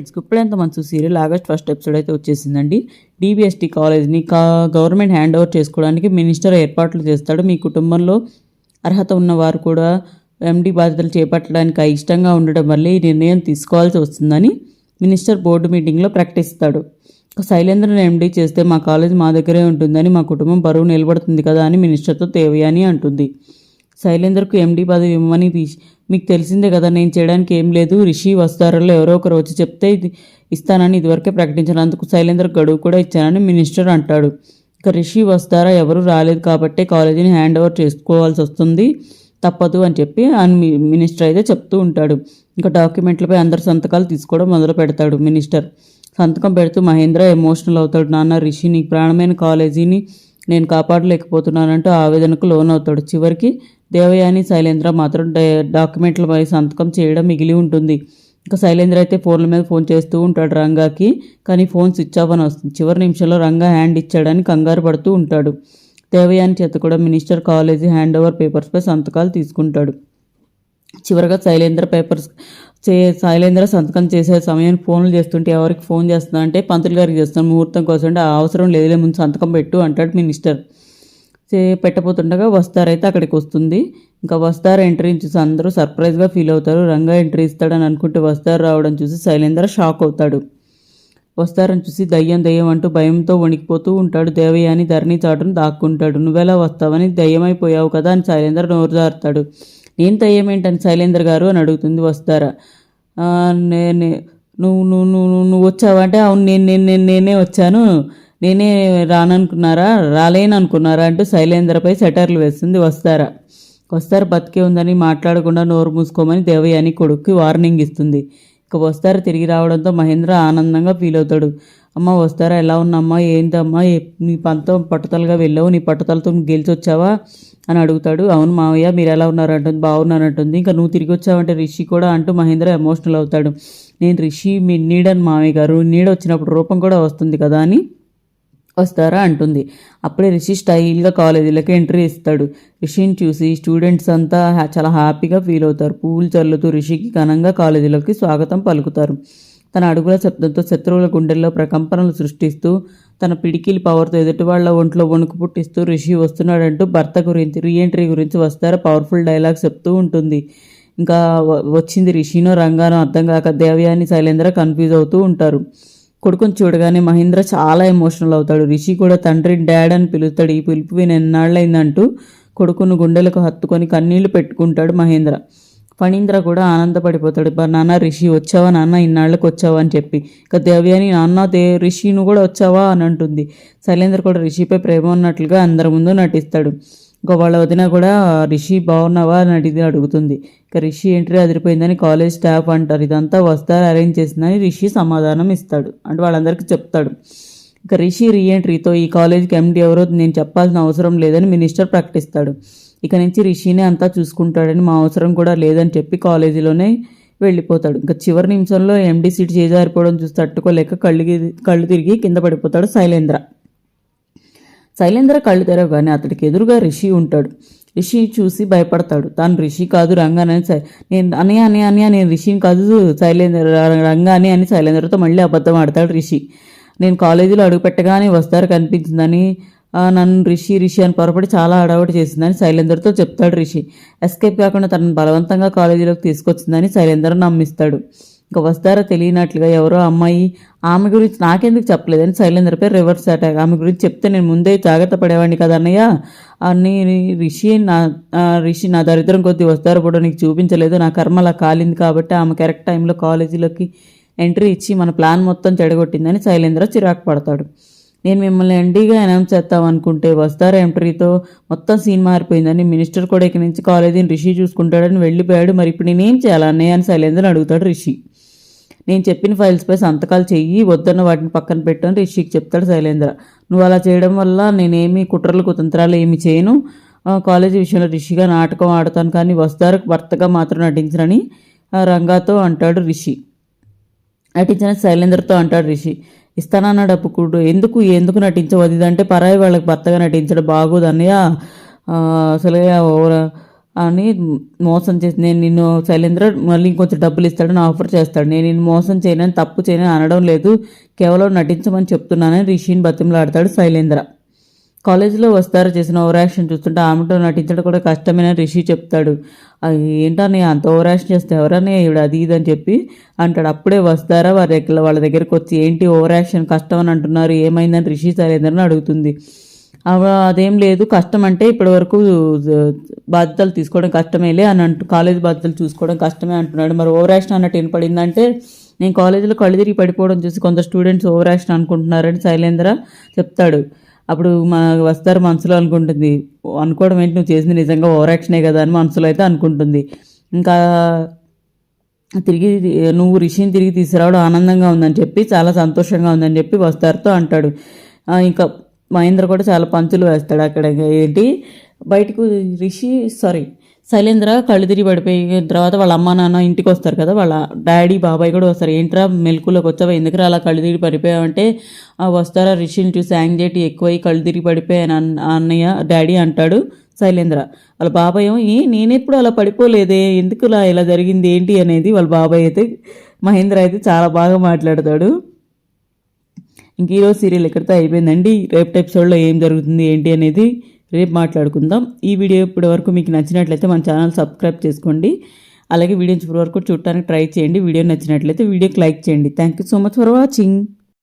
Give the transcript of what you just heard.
It's ఇప్పుడెంత మంచు serial August first episode అయితే వచ్చేసిందండి. డిబిఎస్టీ కాలేజ్ని కా గవర్నమెంట్ హ్యాండ్ ఓవర్ చేసుకోవడానికి మినిస్టర్ ఏర్పాట్లు చేస్తాడు. మీ కుటుంబంలో అర్హత ఉన్నవారు కూడా ఎండి బాధ్యతలు చేపట్టడానికి అయిష్టంగా ఉండడం వల్ల ఈ నిర్ణయం తీసుకోవాల్సి వస్తుందని మినిస్టర్ బోర్డు మీటింగ్లో ప్రకటిస్తాడు. శైలేంద్రను ఎండి చేస్తే మా కాలేజ్ మా దగ్గరే ఉంటుందని మా కుటుంబం బరువు నిలబడుతుంది కదా అని మినిస్టర్తో తేవయాని అంటుంది. శైలేందర్కు ఎండి పదవి ఇవ్వమని మీకు తెలిసిందే కదా నేను చేయడానికి ఏం లేదు. రిషి వస్తారలో ఎవరో ఒకరు వచ్చి చెప్తే ఇది ఇస్తానని ఇదివరకే ప్రకటించినందుకు శైలేందర్ గడువు కూడా ఇచ్చానని మినిస్టర్ అంటాడు. ఇక రిషి వస్తారా? ఎవరు రాలేదు కాబట్టే కాలేజీని హ్యాండ్ ఓవర్ చేసుకోవాల్సి వస్తుంది. తప్పదు అని చెప్పి అని మినిస్టర్ అయితే చెప్తూ ఉంటాడు. ఇంకా డాక్యుమెంట్లపై అందరు సంతకాలు తీసుకోవడం మొదలు పెడతాడు మినిస్టర్. సంతకం పెడుతూ మహేంద్ర ఎమోషనల్ అవుతాడు నాన్న. రిషి నీ ప్రాణమైన కాలేజీని నేను కాపాడలేకపోతున్నానంటూ ఆవేదనకు లోనవుతాడు. చివరికి దేవయాని శైలేంద్ర మాత్రం డా- డాక్యుమెంట్లపై సంతకం చేయడం మిగిలి ఉంటుంది. ఇంకా శైలేంద్ర అయితే ఫోన్ల మీద ఫోన్ చేస్తూ ఉంటాడు రంగాకి కానీ ఫోన్ స్విచ్ ఆఫ్ అని వస్తుంది. చివరి నిమిషంలో రంగా హ్యాండ్ ఇచ్చాడని కంగారు పడుతూ ఉంటాడు. దేవయాని చేత కూడా మినిస్టర్ కాలేజీ హ్యాండ్ ఓవర్ పేపర్స్పై సంతకాలు తీసుకుంటాడు. చివరగా శైలేంద్ర పేపర్స్ చే శైలేంద్ర సంతకం చేసే సమయం ఫోన్లు చేస్తుంటే ఎవరికి ఫోన్ చేస్తున్నా అంటే పంతులు గారికి చేస్తున్నాను. ముహూర్తం కోసం అంటే ఆ అవసరం లేదులే ముందు సంతకం పెట్టు అంటాడు మినిస్టర్. చే పెట్టబోతుండగా వస్తారైతే అక్కడికి వస్తుంది. ఇంకా వస్తారు ఎంట్రీ చూసి అందరూ సర్ప్రైజ్గా ఫీల్ అవుతారు. రంగా ఎంట్రీ ఇస్తాడని అనుకుంటే వస్తారు రావడం చూసి శైలేంద్ర షాక్ అవుతాడు. వస్తారని చూసి దయ్యం దయ్యం అంటూ భయంతో వణికిపోతూ ఉంటాడు. దేవయ్య అని ధరణి చాటును దాక్కుంటాడు. నువ్వెలా వస్తావని దయ్యమైపోయావు కదా అని శైలేంద్ర నోరు జారుతాడు. నేను తయ్యమేంటని శైలేంద్ర గారు అని అడుగుతుంది వస్తారా నేనే నువ్వు నువ్వు నువ్వు నువ్వు వచ్చావా? అంటే అవును నేను నేను నేను నేనే వచ్చాను. నేనే రాననుకున్నారా? రాలేను అనుకున్నారా అంటూ శైలేంద్రపై సెటర్లు వేస్తుంది వస్తారా వస్తారు బతికే ఉందని మాట్లాడకుండా నోరు మూసుకోమని దేవయాని కొడుక్కి వార్నింగ్ ఇస్తుంది. ఇక వస్తారు తిరిగి రావడంతో మహేంద్ర ఆనందంగా ఫీల్ అవుతాడు. అమ్మ వస్తారా? ఎలా ఉన్నామ్మా? ఏంటమ్మా నీ పంతం పట్టుదలగా వెళ్ళావు? నీ పట్టుదలతో నువ్వు గెలిచి వచ్చావా అని అడుగుతాడు. అవును మావయ్య మీరు ఎలా ఉన్నారు బాగున్నానంటుంది. అంటుంది ఇంకా నువ్వు తిరిగి వచ్చావంటే రిషి కూడా అంటూ మహేంద్ర ఎమోషనల్ అవుతాడు. నేను రిషి మీ నీడని మావయ్య గారు. నీడ వచ్చినప్పుడు రూపం కూడా వస్తుంది కదా అని వస్తారా అంటుంది. అప్పుడే రిషి స్టైల్గా కాలేజీలోకి ఎంట్రీ ఇస్తాడు. రిషిని చూసి స్టూడెంట్స్ అంతా చాలా హ్యాపీగా ఫీల్ అవుతారు. పూలు చల్లుతూ రిషికి ఘనంగా కాలేజీలోకి స్వాగతం పలుకుతారు. తన అడుగుల శబ్దంతో శత్రువుల గుండెల్లో ప్రకంపనలు సృష్టిస్తూ తన పిడికిలి పవర్తో ఎదుటి వాళ్ళ ఒంట్లో వణుకు పుట్టిస్తూ రిషి వస్తున్నాడంటూ భర్త గురించి రీఎంట్రీ గురించి వస్తారా పవర్ఫుల్ డైలాగ్ చెప్తూ ఉంటుంది. ఇంకా వచ్చింది రిషినో రంగానో అర్థం కాక దేవయాని శైలేంద్ర కన్ఫ్యూజ్ అవుతూ ఉంటారు. కొడుకుని చూడగానే మహేంద్ర చాలా ఎమోషనల్ అవుతాడు. రిషి కూడా తండ్రి డాడ్ అని పిలుస్తాడు. ఈ పిలుపు విని ఎన్నాళ్ళైందంటూ కొడుకును గుండెలకు హత్తుకొని కన్నీళ్ళు పెట్టుకుంటాడు మహేంద్ర. ఫణీంద్ర కూడా ఆనందపడిపోతాడు. నాన్న రిషి వచ్చావా నాన్న? ఇన్నాళ్ళకి వచ్చావా? అని చెప్పి. ఇక దేవ్యాని నాన్న దే రిషిను కూడా వచ్చావా? అని అంటుంది. శైలేంద్ర కూడా రిషిపై ప్రేమ ఉన్నట్లుగా అందరి ముందు నటిస్తాడు. ఇంకా వాళ్ళ వదిన కూడా రిషి బాగున్నావా అని అడిగి అడుగుతుంది. ఇక రిషి ఎంట్రీ అదిరిపోయిందని కాలేజ్ స్టాఫ్ అంటారు. ఇదంతా వస్తారు అరేంజ్ చేసిందని రిషి సమాధానం ఇస్తాడు. అంటే వాళ్ళందరికీ చెప్తాడు. ఇక రిషి రీఎంట్రీతో ఈ కాలేజ్కి ఎండి ఎవరో నేను చెప్పాల్సిన అవసరం లేదని మినిస్టర్ ప్రకటిస్తాడు. ఇక నుంచి రిషినే అంతా చూసుకుంటాడని మా అవసరం కూడా లేదని చెప్పి కాలేజీలోనే వెళ్ళిపోతాడు. ఇంకా చివరి నిమిషంలో ఎండి సీట్ చేజారిపోవడం చూసి తట్టుకోలేక కళ్ళు కళ్ళు తిరిగి కింద పడిపోతాడు శైలేంద్ర. శైలేంద్ర కళ్ళు తెరవగానే అతడికి ఎదురుగా రిషి ఉంటాడు. రిషి చూసి భయపడతాడు. తాను రిషి కాదు రంగానని నేను అని అని అని నేను రిషిని కాదు శైలేంద్ర రంగాని అని శైలేంద్రతో మళ్ళీ అబద్ధం ఆడతాడు రిషి. నేను కాలేజీలో అడుగుపెట్టగానే వస్తారు కనిపించిందని నన్ను రిషి రిషి అని పొరపడి చాలా అడవాటు చేసిందని శైలేంద్రతో చెప్తాడు రిషి. ఎస్కేప్ కాకుండా తనను బలవంతంగా కాలేజీలోకి తీసుకొచ్చిందని శైలేంద్ర నమ్మిస్తాడు. ఇంకా వస్తారా తెలియనట్లుగా ఎవరో అమ్మాయి ఆమె గురించి నాకెందుకు చెప్పలేదని శైలేంద్రపై రివర్స్ అటాక్. ఆమె గురించి చెప్తే నేను ముందే జాగ్రత్త పడేవాడిని కదా అన్నయ్య? అని రిషి నా రిషి నా దరిద్రం కొద్దీ వస్తారు కూడా నీకు చూపించలేదు. నా కర్మ అలా కాలింది కాబట్టి ఆమె కరెక్ట్ టైంలో కాలేజీలోకి ఎంట్రీ ఇచ్చి మన ప్లాన్ మొత్తం చెడగొట్టిందని శైలేంద్ర చిరాకు పడతాడు. నేను మిమ్మల్ని ఎండీగా అనౌన్స్ చేస్తాం అనుకుంటే వస్తారా ఎంట్రీతో? మొత్తం సీన్ మారిపోయిందని మినిస్టర్ కూడా ఇక్కడి నుంచి కాలేజీని రిషి చూసుకుంటాడని వెళ్ళిపోయాడు. మరి ఇప్పుడు నేనేం చేయాలి అన్నయ్య అని శైలేంద్ర అడుగుతాడు రిషి. నేను చెప్పిన ఫైల్స్పై సంతకాలు చెయ్యి వద్దన్న వాటిని పక్కన పెట్టని రిషికి చెప్తాడు శైలేంద్ర. నువ్వు అలా చేయడం వల్ల నేనేమి కుట్రలు కుతంత్రాలు ఏమి చేయను. కాలేజీ విషయంలో రిషిగా నాటకం ఆడతాను కానీ వస్తారు భర్తగా మాత్రం నటించరని రంగాతో అంటాడు రిషి. నటించని శైలేంద్రతో అంటాడు రిషి. ఇస్తానన్న డబ్బు ఎందుకు ఎందుకు నటించవద్దు? ఇదంటే పరాయి వాళ్ళకి భర్తగా నటించడం బాగోదు అన్నయ్య అసలు అని మోసం చేసి నేను నిన్ను శైలేంద్ర మళ్ళీ ఇంకొంచెం డబ్బులు ఇస్తాడని ఆఫర్ చేస్తాడు. నేను నిన్ను మోసం చేయనని తప్పు చేయనని అనడం లేదు. కేవలం నటించమని చెప్తున్నానని రిషిని బతిమలాడతాడు శైలేంద్ర. కాలేజీలో వస్తారు చేసిన ఓవర్ యాక్షన్ చూస్తుంటే ఆమెతో నటించడం కూడా కష్టమైన రిషి చెప్తాడు. "అది ఏంటని అంత ఓవర్ యాక్షన్ చేస్తే ఎవరని ఇవిడ అది ఇది అని చెప్పి అంటాడు. అప్పుడే వస్తారా? వారి దగ్గర వాళ్ళ దగ్గరికి వచ్చి ఏంటి ఓవర్ యాక్షన్? కష్టం అని అంటున్నారు. ఏమైందని రిషి శైలేంద్రని అడుగుతుంది. అదేం లేదు. కష్టం అంటే ఇప్పటి వరకు బాధ్యతలు తీసుకోవడం కష్టమేలే అని అంటూ కాలేజ్ బాధ్యతలు చూసుకోవడం కష్టమే అంటున్నాడు. మరి ఓవర్ యాక్షన్ అన్నట్టు వినపడిందంటే నేను కాలేజీలో కళ్ళు తిరిగి పడిపోవడం చూసి కొంత స్టూడెంట్స్ ఓవర్ యాక్షన్ అనుకుంటున్నారని శైలేంద్ర చెప్తాడు. అప్పుడు మా వస్తారు మనసులో అనుకుంటుంది. అనుకోవడం ఏంటి? నువ్వు చేసింది నిజంగా ఓవర్ యాక్షనే కదా అని మనసులో అయితే అనుకుంటుంది. ఇంకా తిరిగి నువ్వు రిషిని తిరిగి తీసుకురావడం ఆనందంగా ఉందని చెప్పి చాలా సంతోషంగా ఉందని చెప్పి వస్తారుతో అంటాడు. ఇంకా మహేంద్ర కూడా చాలా పంచులు వేస్తాడు అక్కడ ఏంటి? బయటకు రిషి సారీ శైలేంద్ర కళ్ళు తిరిగి పడిపోయిన తర్వాత వాళ్ళ అమ్మ నాన్న ఇంటికి వస్తారు కదా వాళ్ళ డాడీ బాబాయ్ కూడా వస్తారు. ఏంట్రా మెలకులోకి వచ్చావా? ఎందుకురా అలా కళ్ళు తిరిగి పడిపోయావంటే వస్తారా రిషిని చూసి యాంగ్జైటీ ఎక్కువై కళ్ళు తిరిగి పడిపోయాను అన్న- అన్నయ్య డాడీ అంటాడు శైలేంద్ర. వాళ్ళ బాబాయ్ ఏ నేనెప్పుడు అలా పడిపోలేదే ఎందుకులా ఇలా జరిగింది ఏంటి? అనేది వాళ్ళ బాబాయ్ అయితే మహేంద్ర అయితే చాలా బాగా మాట్లాడతాడు. ఇంక ఈరోజు సీరియల్ ఎక్కడితో అయిపోయిందండి? రేపటి ఎపిసోడ్లో ఏం జరుగుతుంది ఏంటి అనేది రేపు మాట్లాడుకుందాం. ఈ వీడియో ఇప్పటి వరకు మీకు నచ్చినట్లయితే మన ఛానల్ సబ్స్క్రైబ్ చేసుకోండి. అలాగే వీడియో ఇప్పటి వరకు చూడటానికి ట్రై చేయండి. వీడియో నచ్చినట్లయితే వీడియోకి లైక్ చేయండి. Thank you so much for watching